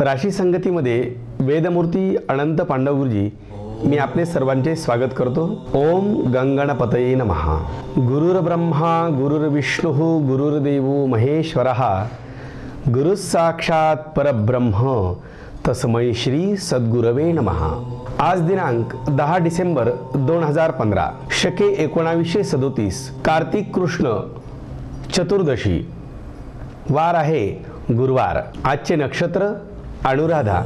राशी संगतीमध्ये वेदमूर्ती अनंत पांडवगुरुजी मी आपले सर्वांचे स्वागत करतो. ओम गंगणपतये नमहा गुरुर्ब्रह्मा गुरुर्विष्णू गुरुर्देव महेश्वर. गुरु साक्षात परब्रह्म. तस्मै श्री सद्गुरवे नमहा आज दिनांक दहा डिसेंबर दोन हजार पंधरा शके एकोणावीसशे सदोतीस कार्तिक कृष्ण चतुर्दशी. वार आहे गुरुवार. आजचे नक्षत्र अनुराधा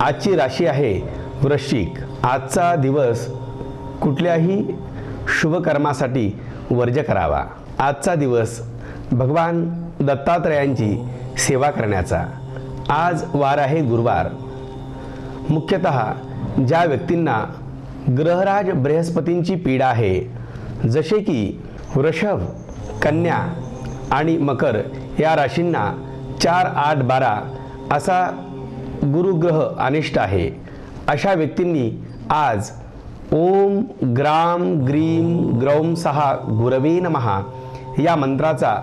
आजची राशी आहे वृश्चिक. आजचा दिवस कुठल्याही शुभकर्मासाठी वर्ज करावा. आजचा दिवस भगवान दत्तात्रयांची सेवा करण्याचा. आज वार आहे गुरुवार. मुख्यतः ज्या व्यक्तींना ग्रहराज बृहस्पतींची पीडा आहे जसे की वृषभ कन्या आणि मकर या राशींना चार आठ बारा असा गुरुग्रह अनिष्ट आहे. अशा व्यक्तींनी आज ओम ग्राम ग्रीम ग्रौम सहा गुरवे नमहा या मंत्राचा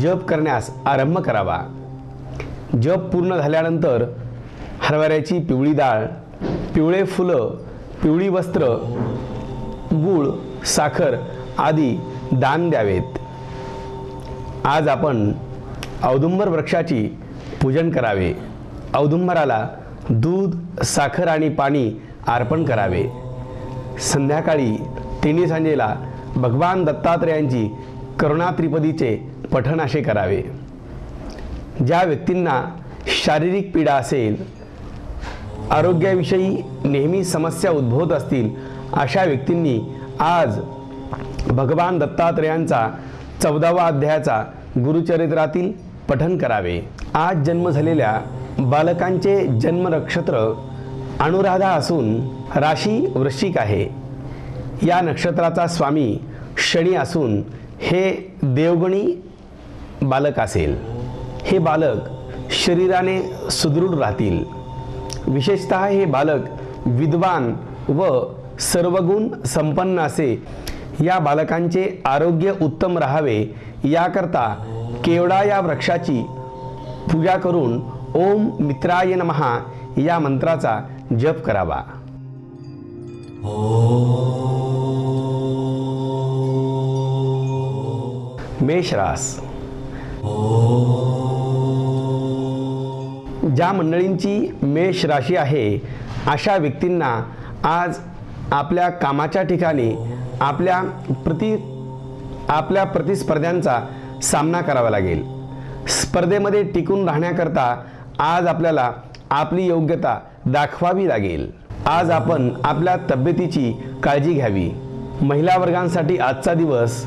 जप करण्यास आरंभ करावा. जप पूर्ण झाल्यानंतर हरभऱ्याची पिवळी डाळ पिवळे फुलं पिवळी वस्त्र गूळ साखर आदी दान द्यावेत. आज आपण औदुंबर वृक्षाची पूजन करावे. औदुंबराला दूध साखर आणि पाणी अर्पण करावे. संध्याकाळी तिन्ही सांजेला भगवान दत्तात्रयांची करुणा त्रिपदीचे पठण असे करावे. ज्या व्यक्तींना शारीरिक पीडा असेल आरोग्याविषयी नेहमी समस्या उद्भवत असतील अशा व्यक्तींनी आज भगवान दत्तात्रयांचा चौदावा अध्यायाचा गुरुचरित्रातील पठन करावे. आज जन्म झालेल्या बालकांचे जन्म नक्षत्र अनुराधा असून राशी वृश्चिक आहे. या नक्षत्राचा स्वामी शनी असून हे देवगणी बालक असेल. हे बालक शरीराने सुदृढ राहतील. विशेषतः हे बालक विद्वान व सर्वगुण संपन्न असे या बालकांचे आरोग्य उत्तम राहावे याकरता केवडा या वृक्षाची पूजा करून ओम मित्राय नमहा या मंत्राचा जप करावा. मेषरास ज्या मंडळींची मेष राशी आहे अशा व्यक्तींना आज आपल्या कामाच्या ठिकाणी आपल्या प्रति आपल्या प्रतिस्पर्ध्यांचा सामना करावा लागेल. स्पर्धेमध्ये टिकून राहण्याकरता आज आपल्याला आपली योग्यता दाखवावी लागेल. आज आपण आपल्या तब्येतीची काळजी घ्यावी. महिला वर्गांसाठी आजचा दिवस.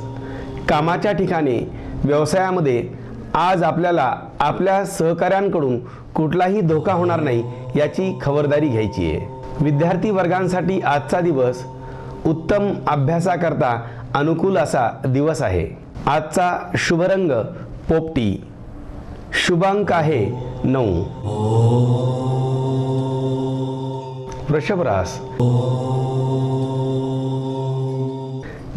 कामाच्या ठिकाणी व्यवसायामध्ये आज आपल्याला आपल्या सहकाऱ्यांकडून कुठलाही धोका होणार नाही याची खबरदारी घ्यायची आहे. विद्यार्थी वर्गांसाठी आजचा दिवस उत्तम अभ्यासाकरता अनुकूल असा दिवस आहे. आजचा शुभरंग पोपटी. शुभांक आहे नऊ. वृषभ रास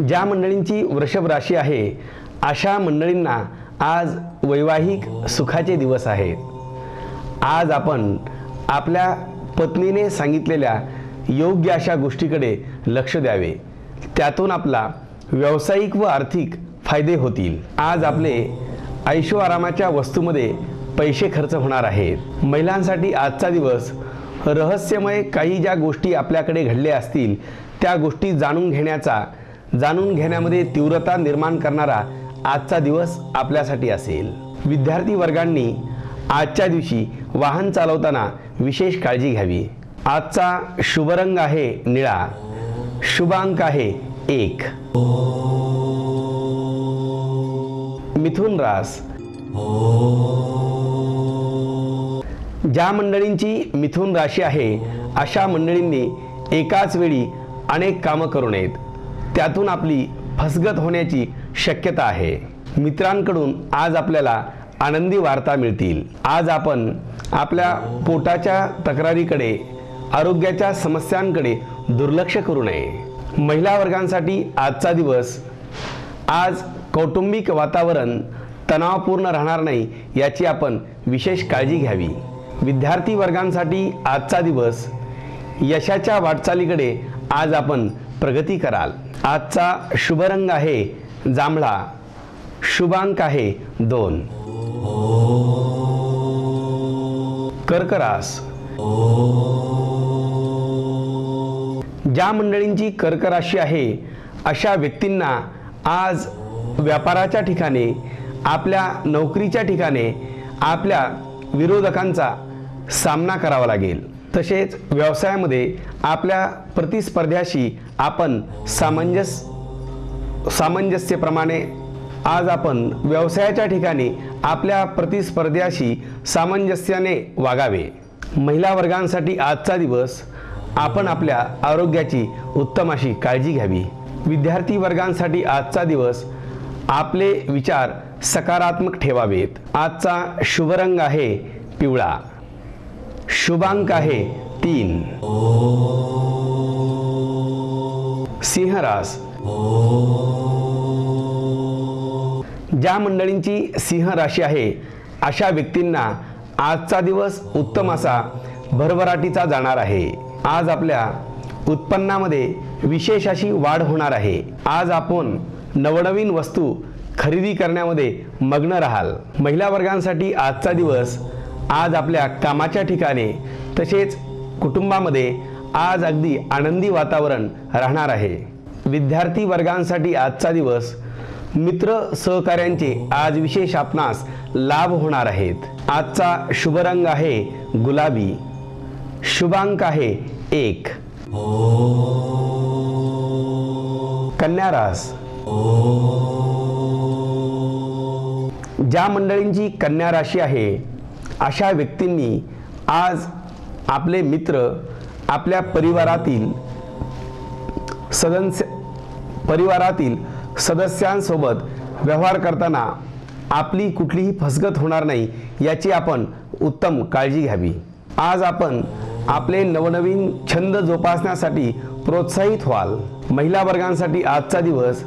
ज्या मंडळींची वृषभ राशी आहे अशा मंडळींना आज वैवाहिक सुखाचे दिवस आहेत. आज आपण आपल्या पत्नीने सांगितलेल्या योग्य अशा गोष्टीकडे लक्ष द्यावे. त्यातून आपला व्यावसायिक व आर्थिक फायदे होतील. आज आपले ऐशो आरामाच्या वस्तूमध्ये पैसे खर्च होणार आहेत. महिलांसाठी आजचा दिवस रहस्यमय काही ज्या गोष्टी आपल्याकडे घडल्या असतील त्या गोष्टी जाणून घेण्याचा जाणून घेण्यामध्ये तीव्रता निर्माण करणारा आजचा दिवस आपल्यासाठी असेल. विद्यार्थी वर्गांनी आजच्या दिवशी वाहन चालवताना विशेष काळजी घ्यावी. आजचा शुभरंग आहे निळा. शुभांक आहे एक. मिथुन रास ज्या मंडळींची मिथुन राशी आहे अशा मंडळींनी एकाच वेळी अनेक कामं करू नयेत. त्यातून आपली फसगत होण्याची शक्यता आहे. मित्रांकडून आज आपल्याला आनंदी वार्ता मिळतील. आज आपण आपल्या पोटाच्या तक्रारीकडे आरोग्याच्या समस्यांकडे दुर्लक्ष करू नये. महिला वर्गांसाठी आजचा दिवस आज कौटुंबिक वातावरण तणावपूर्ण राहणार नाही याची आपण विशेष काळजी घ्यावी. विद्यार्थी वर्गांसाठी आजचा दिवस यशाच्या वाटचालीकडे आज आपण प्रगती कराल. आजचा शुभरंग आहे जांभळा शुभांक आहे दोन. कर्करास. ज्या मंडळींची कर्कराशी आहे अशा व्यक्तींना आज व्यापाराच्या ठिकाणी आपल्या नोकरीच्या ठिकाणी आपल्या विरोधकांचा सामना करावा लागेल. तसेच व्यवसायामध्ये आपल्या प्रतिस्पर्ध्याशी आपण सामंजस सामंजस्यप्रमाणे आज आपण व्यवसायाच्या ठिकाणी आपल्या प्रतिस्पर्ध्याशी सामंजस्याने वागावे. महिला वर्गांसाठी आजचा दिवस आपण आपल्या आरोग्याची उत्तम अशी काळजी घ्यावी. विद्यार्थी वर्गांसाठी आजचा दिवस आपले विचार सकारात्मक ठेवावेत. आजचा शुभ रंग आहे पिवळा. शुभांक आहे तीन. सिंहरास. ज्या मंडळींची सिंह राशी आहे अशा व्यक्तींना आजचा दिवस उत्तम असा भरभराटीचा जाणार आहे. आज आपल्या उत्पन्नामध्ये विशेष अशी वाढ होणार आहे. आज आपण नवनवीन वस्तू खरेदी करण्यामध्ये मग्न राहाल. महिला वर्गांसाठी आजचा दिवस आज आपल्या कामाच्या ठिकाणी तसेच कुटुंबामध्ये आज अगदी आनंदी वातावरण राहणार आहे. विद्यार्थी वर्गांसाठी आजचा दिवस मित्र सहकाऱ्यांचे आज विशेष आपणास लाभ होणार आहेत. आजचा शुभ रंग आहे गुलाबी. शुभांक आहे एक. कन्या रास. ज्या मंडळींची कन्या राशी आहे अशा व्यक्तींनी आज आपले मित्र आपल्या परिवारातील सदस्य परिवारातील सदस्यांसोबत व्यवहार करताना आपली कुठलीही फसगत होणार नाही याची आपण उत्तम काळजी घ्यावी. आज आपण आपले नवनवीन छंद जोपासण्यासाठी प्रोत्साहित व्हाल. महिला वर्गांसाठी आजचा दिवस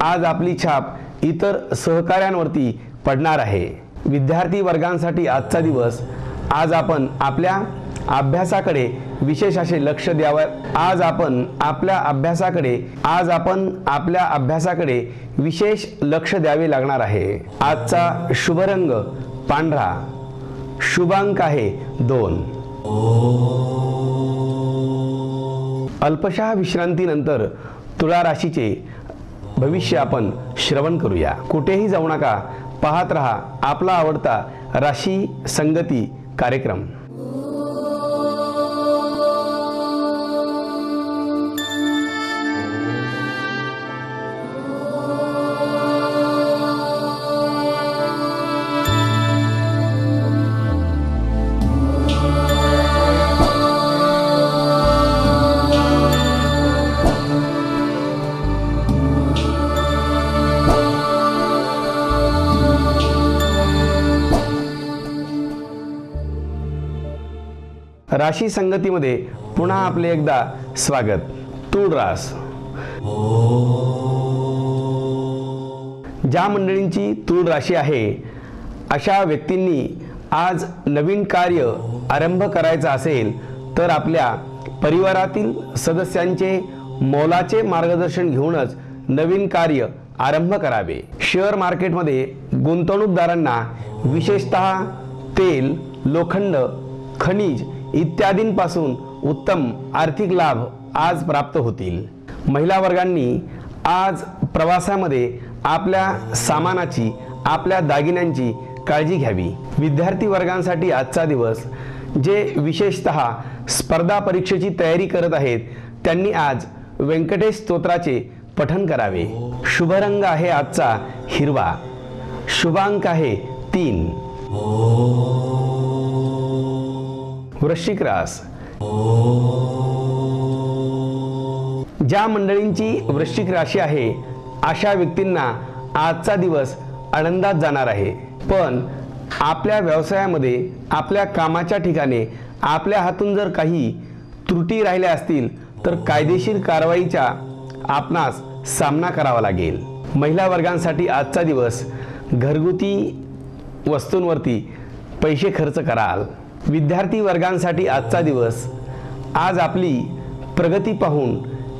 आज आपली छाप इतर सहकाऱ्यांवरती पडणार आहे. विद्यार्थी वर्गांसाठी आजचा दिवस आज आपण आपल्या अभ्यासाकडे विशेष असे लक्ष द्यावं. आज आपण आपल्या अभ्यासाकडे आज आपण आपल्या अभ्यासाकडे विशेष लक्ष द्यावे लागणार आहे. आजचा शुभ रंग पांढरा. शुभांक आहे दोन. अल्पशा विश्रांतीनंतर तुळा राशीचे भविष्य आपण श्रवण करूया. कुठेही जाऊ नका. पाहत रहा. आपला आवडता राशी संगती कार्यक्रम. राशी संगतीमध्ये पुन्हा आपले एकदा स्वागत. तूळ रास. ज्या मंडळींची तूळ राशी आहे अशा व्यक्तींनी आज नवीन कार्य आरंभ करायचा असेल तर आपल्या परिवारातील सदस्यांचे मोलाचे मार्गदर्शन घेऊनच नवीन कार्य आरंभ करावे. शेअर मार्केटमध्ये गुंतवणूकदारांना विशेषतः तेल लोखंड खनिज इत्यादींपासून उत्तम आर्थिक लाभ आज प्राप्त होतील. महिला वर्गांनी आज प्रवासामध्ये आपल्या सामानाची आपल्या दागिन्यांची काळजी घ्यावी. विद्यार्थी वर्गांसाठी आजचा दिवस जे विशेषत स्पर्धा परीक्षेची तयारी करत आहेत त्यांनी आज व्यंकटेश स्तोत्राचे पठन करावे. शुभ रंग आहे आजचा हिरवा. शुभांक आहे तीन. वृश्चिक रास. ज्या मंडळींची वृश्चिक राशी आहे अशा व्यक्तींना आजचा दिवस आनंदात जाणार आहे. पण आपल्या व्यवसायामध्ये आपल्या कामाच्या ठिकाणी आपल्या हातून जर काही त्रुटी राहिल्या असतील तर कायदेशीर कारवाईच्या आपणास सामना करावा लागेल. महिला वर्गांसाठी आजचा दिवस घरगुती वस्तूंवरती पैसे खर्च कराल. विद्यार्थी वर्गांसाठी आजचा दिवस. आज आपली प्रगती पाहून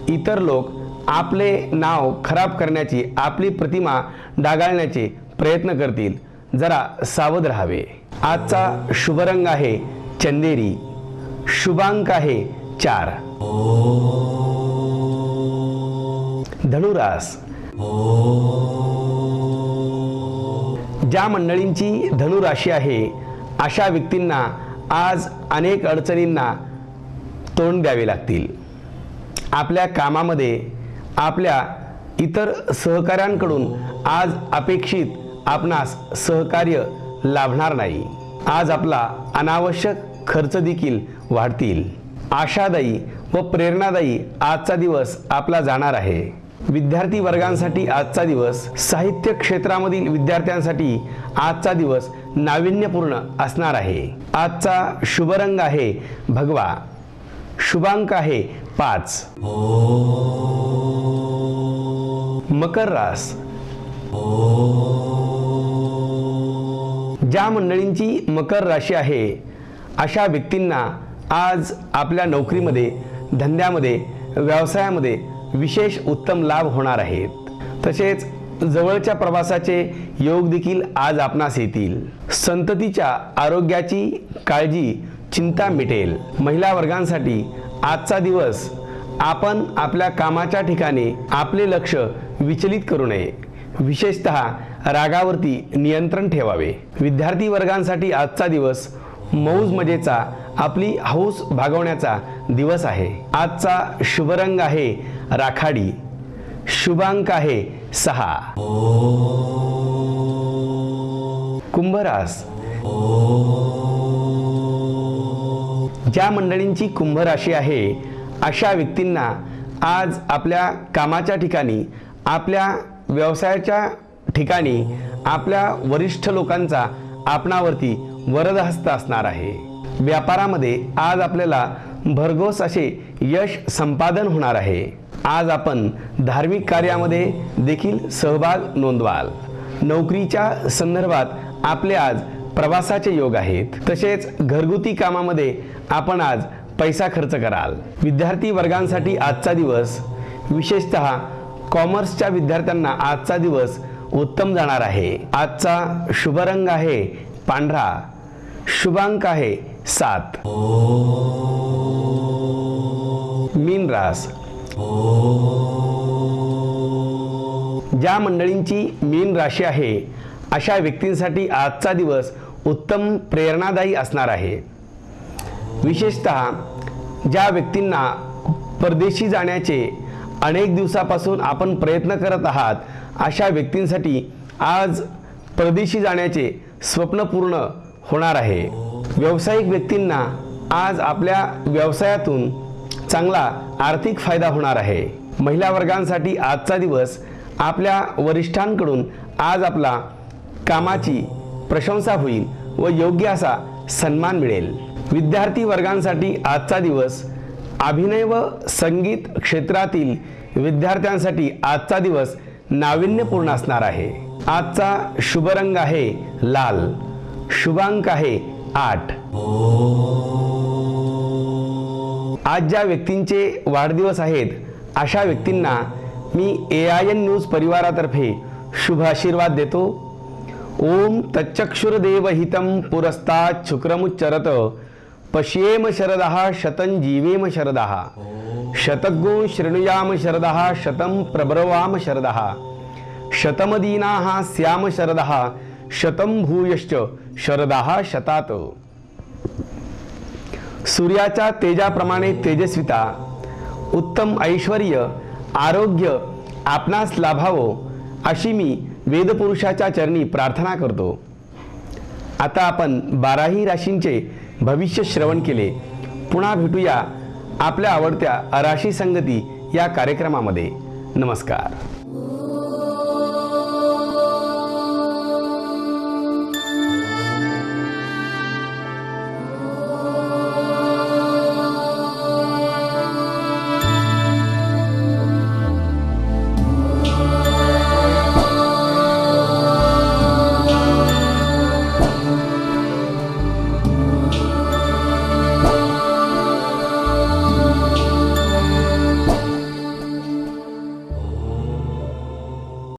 इतर लोक आपले नाव खराब करण्याची आपली प्रतिमा डागाळण्याचे प्रयत्न करतील. जरा सावध राहावे. आजचा शुभरंग आहे चंदेरी. शुभांक आहे चार. धनुरास. ज्या मंडळींची धनुराशी आहे अशा व्यक्तींना आज अनेक अडचणींना तोंड द्यावे लागतील. आपल्या कामामध्ये आपल्या इतर सहकाऱ्यांकडून आज अपेक्षित आपणास सहकार्य लाभणार नाही. आज आपला अनावश्यक खर्च देखील वाढतील. आशादायी व प्रेरणादायी आजचा दिवस आपला जाणार आहे. विद्यार्थी वर्गांसाठी आजचा दिवस साहित्य क्षेत्रामधील विद्यार्थ्यांसाठी आजचा दिवस नाविन्यपूर्ण असणार आहे. आजचा शुभरंग आहे भगवा. शुभांक आहे पाच. मकर रास. ज्या मंडळींची मकर राशी आहे अशा व्यक्तींना आज आपल्या नोकरीमध्ये धंद्यामध्ये व्यवसायामध्ये विशेष उत्तम लाभ होणार आहेत. तसेच जवळच्या प्रवासाचे योग देखील आज आपणास येतील. संततीच्या आरोग्याची काळजी चिंता मिटेल. महिला वर्गांसाठी आजचा दिवस आपण आपल्या कामाच्या ठिकाणी आपले लक्ष विचलित करू नये. विशेषत रागावरती नियंत्रण ठेवावे. विद्यार्थी वर्गांसाठी आजचा दिवस मौज मजेचा आपली हौस भागवण्याचा दिवस आहे. आजचा शुभरंग आहे राखाडी. शुभांक आहे सहा. कुंभरास. ज्या मंडळींची कुंभराशी आहे अशा व्यक्तींना आज आपल्या कामाच्या ठिकाणी आपल्या व्यवसायाच्या ठिकाणी आपल्या वरिष्ठ लोकांचा आपणावरती वरदहस्त असणार आहे. व्यापारामध्ये आज आपल्याला भरघोस असे यश संपादन होणार आहे. आज आपण धार्मिक कार्यामध्ये देखील सहभाग नोंदवाल. नोकरीच्या संदर्भात आपले आज प्रवासाचे योग आहेत. तसेच घरगुती कामामध्ये आपण आज पैसा खर्च कराल. विद्यार्थी वर्गांसाठी आजचा दिवस विशेषत कॉमर्सच्या विद्यार्थ्यांना आजचा दिवस उत्तम जाणार आहे. आजचा शुभरंग आहे पांढरा शुभांक आहे सात. मीन रास ज्या मंडळींची मीन राशी आहे अशा व्यक्तींसाठी आजचा दिवस उत्तम प्रेरणादायी असणार आहे. विशेषत ज्या व्यक्तींना परदेशी जाण्याचे अनेक दिवसापासून आपण प्रयत्न करत आहात अशा व्यक्तींसाठी आज परदेशी जाण्याचे स्वप्न पूर्ण होणार आहे. व्यावसायिक व्यक्तींना आज आपल्या व्यवसायातून चांगला आर्थिक फायदा होणार आहे. महिला वर्गांसाठी आजचा दिवस आपल्या वरिष्ठांकडून आज आपला कामाची प्रशंसा होईल व योग्य असा सन्मान मिळेल. विद्यार्थी वर्गांसाठी आजचा दिवस अभिनय व संगीत क्षेत्रातील विद्यार्थ्यांसाठी आजचा दिवस नाविन्यपूर्ण असणार आहे. आजचा शुभरंग आहे लाल. शुभांक आहे आठ. आज ज्या व्यक्तींचे वाढदिवस आहेत अशा व्यक्तींना मी ए आय एन न्यूज परिवारातर्फे शुभ आशीर्वाद देतो. ओम तच्चक्षुरदेवहितं पुरस्तात् शुक्रमुच्चरत पश्येम शरदः शतं जीवेम शरदः शतगुं शृणुयाम शरदः शतं प्रब्रवाम शरदः शतमदीनाः स्याम शरदः शतं भूयश्च शरदः शतात। सूर्याच्या तेजाप्रमाणे तेजस्विता उत्तम ऐश्वर आरोग्य आपणास लाभावं अशी मी वेदपुरुषाच्या चरणी प्रार्थना करतो. आता आपण बाराही राशींचे भविष्य श्रवण केले. पुन्हा भेटूया आपल्या आवडत्या राशी संगती या कार्यक्रमामध्ये. नमस्कार.